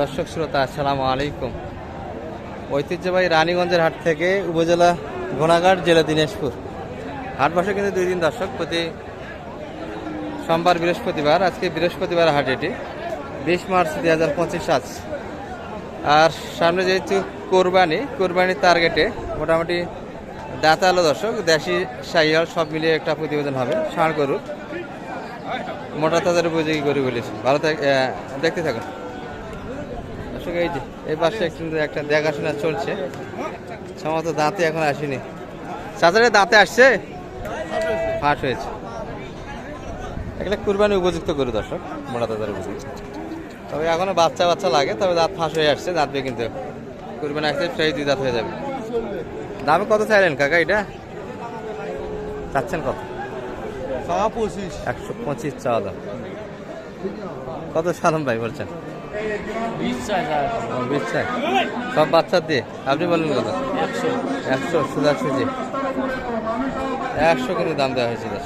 দর্শক শ্রোতা, আসসালামু আলাইকুম। ঐতিহ্যবাহী রানীগঞ্জের হাট থেকে উপজেলা ঘোনাঘাট জেলা দিনাজপুর। হাট বসে কিন্তু দুই দিন দর্শক, প্রতি সোমবার বৃহস্পতিবার, আজকে বৃহস্পতিবার হাট এটি, বিশ মার্চ দুই হাজার পঁচিশ আজ। আর সামনে যেহেতু কোরবানি, কোরবানির টার্গেটে মোটামুটি দাঁতালো দর্শক, দেশি সাইয়াল সব মিলিয়ে একটা প্রতিবেদন হবে, ষাঁড় গরুর। মোটা তাদের উপযোগী গরু বলেছি ভালো থাক দেখতে থাকুন। দর্শক এই যে এই পাশে একটু একটা দেখাশোনা চলছে। সম্ভবত দাঁতে এখন আসেনি। চাচারে দাঁতে আসছে? ফাঁস হয়েছে। এগুলো কুরবানি উপযুক্ত গরু দর্শক মোটা তাদের উপযুক্ত তবে এখনও বাচ্চা বাচ্চা লাগে তবে দাঁত ফাঁস হয়ে আসছে দাঁতবে কিন্তু। কুরবানি আসছে সেই দুই দাঁত হয়ে যাবে। দামে কত চাইলেন কাকা এটা? চাচ্ছেন কত? একশো পঁচিশ চাওয়া দাম। কত সালাম ভাই বলছেন? সব বাচ্চা দিয়ে? আপনি বললেন কত? একশো। সুজি একশো কিন্তু দাম দেওয়া হয়েছে দশ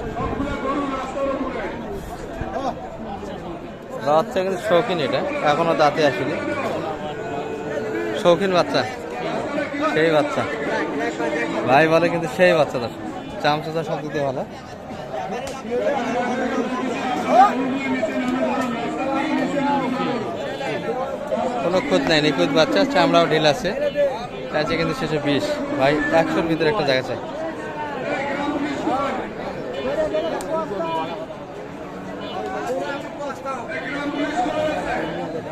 বাচ্চা কিন্তু শৌখিন এটা। এখনও দাঁতে আসেনি। শৌখিন বাচ্চা। সেই বাচ্চা। ভাই বলে কিন্তু সেই বাচ্চা দশ চামচা সব দিতে ভালো কোনো খুঁত নাই, নিখুঁত বাচ্চা, চামড়াও ঢিল আছে। চাইছে কিন্তু শেষে বিশ ভাই, একশোর ভিতরে একটা জায়গা চাই।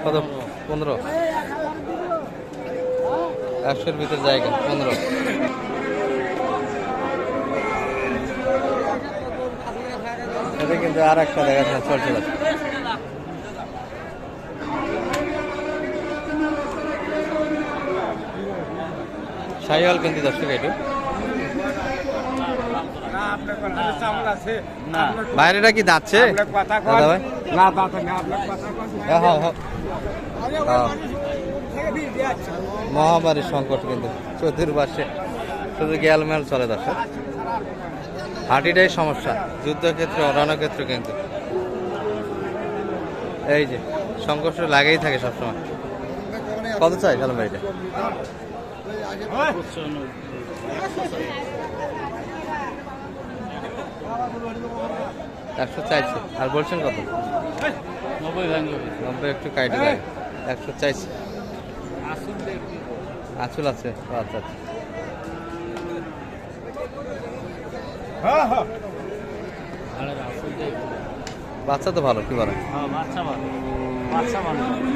কত? পনেরো। একশোর ভিতরে জায়গা, পনেরো। এটা কিন্তু আর একটা দেখাশোনা চলছে সাইওয়াল কিন্তু দর্শক একটু না। বাইরেটা কি দাদা ভাই। হ্যাঁ হ্যাঁ হ্যাঁ। মহামারীর সংকট কিন্তু চতুর্পাশে। শুধু গ্যালমেল চলে দর্শক। হাঁটিটাই সমস্যা। যুদ্ধক্ষেত্র রণক্ষেত্র কিন্তু। এই যে সংকট লাগেই থাকে সবসময়। কত চাই কালাম ভাই এটা? একশো চাইছে। আর বলছেন কত? নব্বই নব্বই একটু কাইটে লাগে একশো চাইছে। আঁচল আছে। আচ্ছা আচ্ছা। বাচ্চা তো ভালো কি বলে হ্যাঁ বাচ্চা ভালো। বাচ্চা ভালো খালি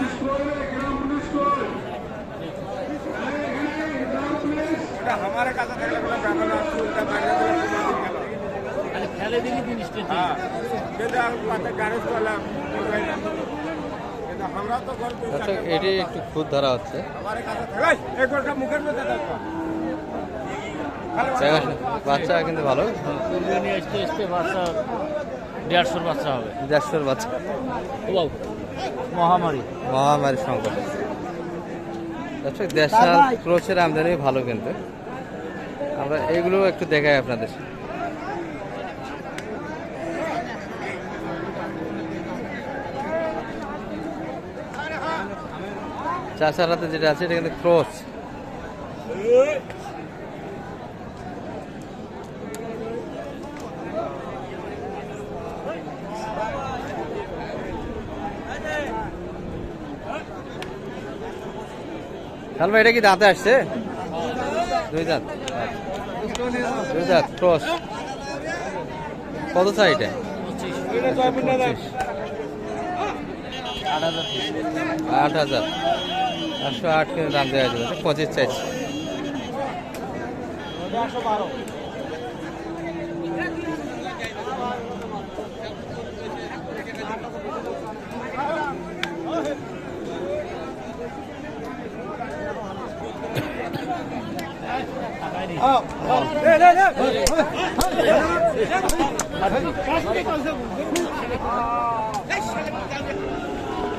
ফেলে দিলি জিনিসটা আচ্ছা এটি একটু খুদ ধরা হচ্ছে বাচ্চা। কিন্তু ভালো। কুরবানি আসতে আসতে বাচ্চা দেড়শোর বাচ্চা হবে। দেড়শোর বাচ্চা। মহামারী। মহামারীর সংকট। আচ্ছা দেশাল ক্রোচের আমদানি ভালো কিন্তু। আমরা এইগুলো একটু দেখাই আপনাদের। চাষার হাতে যেটা আছে, এটা কিন্তু কালবা এটা কি দাঁতে আসছে? দুই দাঁত। দুই দাঁত ক্রস কত চাই এটা। আট হাজার। আট হাজার একশো আট কিন্তু দাম দেওয়া যাবে। পঁচিশ চাইছে।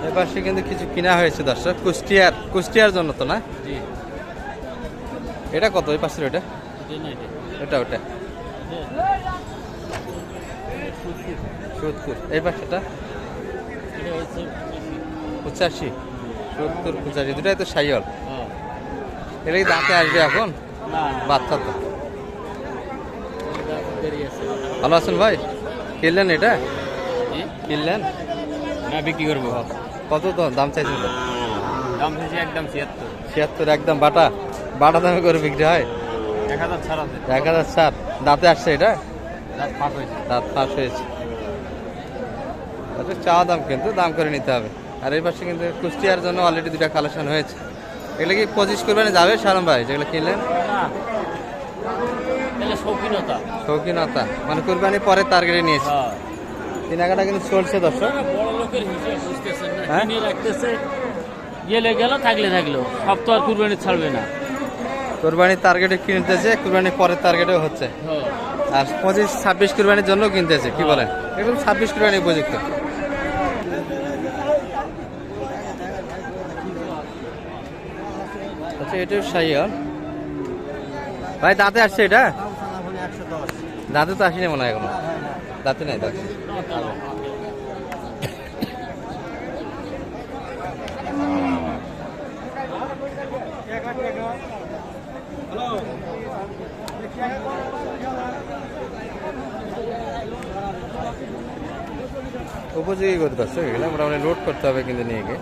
এপাশে কিন্তু কিছু কিনা হয়েছে দর্শক। কুষ্টিয়ার কুষ্টিয়ার জন্য তো না? এটা কত ওই পাশের ওটা এটা ওটা সুদপুর এই পাশেটা পঁচাশি। সত্তর পঁচাশি। দুটাই তো সাইয়ল হ্যাঁ। এটা কি দাঁতে আসবে এখন? বাচ্চা তো। ভালো আছেন ভাই? কিনলেন এটা? কিনলেন? না বিক্রি করব। কত তো? দাম চাইছেন দাম চাইছি একদম ছিয়াত্তর। ছিয়াত্তর একদম বাটা। বাটা দামে করে বিক্রি হয়? এক হাজার ছাড় আছে। এক হাজার ষাট দাঁতে আসছে এটা? হয়েছে। দাঁত ফাঁস হয়েছে। আচ্ছা চাওয়া দাম কিন্তু দাম করে নিতে হবে। আর এই পাশে কিন্তু কুষ্টিয়ার জন্য অলরেডি দুটা কালেকশন হয়েছে। এগুলো কি পঁচিশ করবেন যাবে সারম ভাই? যেগুলো কিনলেন? শৌখিনতা। মানে কুরবানি পরে টার্গেটে নিয়েছে। হ্যাঁ। কেনাকাটা কিন্তু চলছে দর্শক। বড় লোকের হিসেব বুঝতেছেন না। হ্যাঁ? কিনে রাখতেছে গেলে গেল থাকলে থাকল। সব তো আর কুরবানি ছাড়বে না। কোরবানির টার্গেটে কিনতেছে কুরবানি পরের টার্গেটেও হচ্ছে। হ্যাঁ। আর পঁচিশ ছাব্বিশ কুরবানির জন্য কিনতেছে কি বলেন? একদম ছাব্বিশ কুরবানি উপযুক্ত। আচ্ছা এটাও সাইয়াল ভাই, দাঁতে আসছে এটা? দাঁতে তো আসেনি মনে হয় এখনও। দাঁতে নাই, দাঁতে। উপযোগী করতে পারছ, এগুলো মোটামুটি লোড করতে হবে কিন্তু নিয়ে গিয়ে।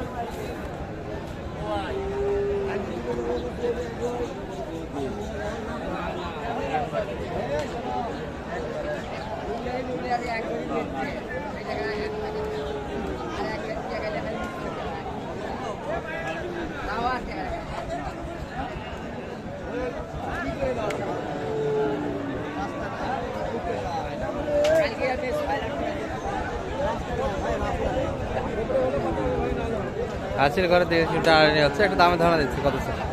আজকের ঘরে দেখেছি টানাটানি হচ্ছে একটা দামে ধারণা দিচ্ছি কত স্যার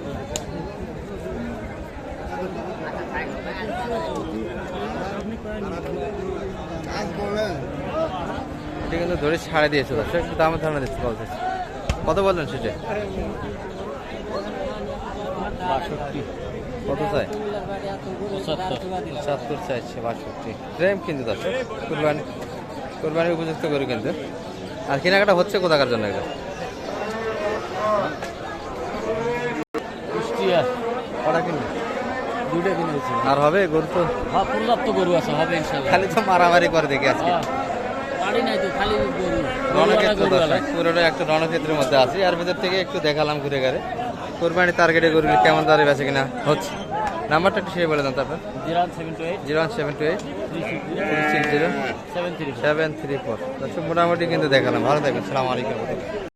এটা কিন্তু ধরে ছাড়ে দিয়েছে দর্শক একটু দামে ধারণা দিচ্ছে বলতে কত বললেন সেটা? কত চাই? চাইছে বাষট্টি। কিন্তু দর্শক কুরবানি কুরবানি উপযুক্ত করে কিন্তু। আর কেনাকাটা হচ্ছে কোথাকার জন্য এটা? কটা কিনবে? দুটো কিনেছি। আর হবে গরু তো? হ্যাঁ পর্যাপ্ত গরু আছে হবে খালি তো মারামারি করে দেখি আজকে। রণক্ষেত্র দর্শক পুরোটা একটা রণক্ষেত্রের মধ্যে আছি। আর ভেতর থেকে একটু দেখালাম ঘুরে ঘুরে কোরবানি টার্গেটে গরুগুলি কেমন দাঁড়িয়ে বেছে কিনা হচ্ছে? নাম্বারটা একটু সেই বলে দেন তারপর। Zero one seven two eight. Six zero. Seven three four. মোটামুটি কিন্তু দেখালাম। ভালো থাকবেন। সালাম আলাইকুম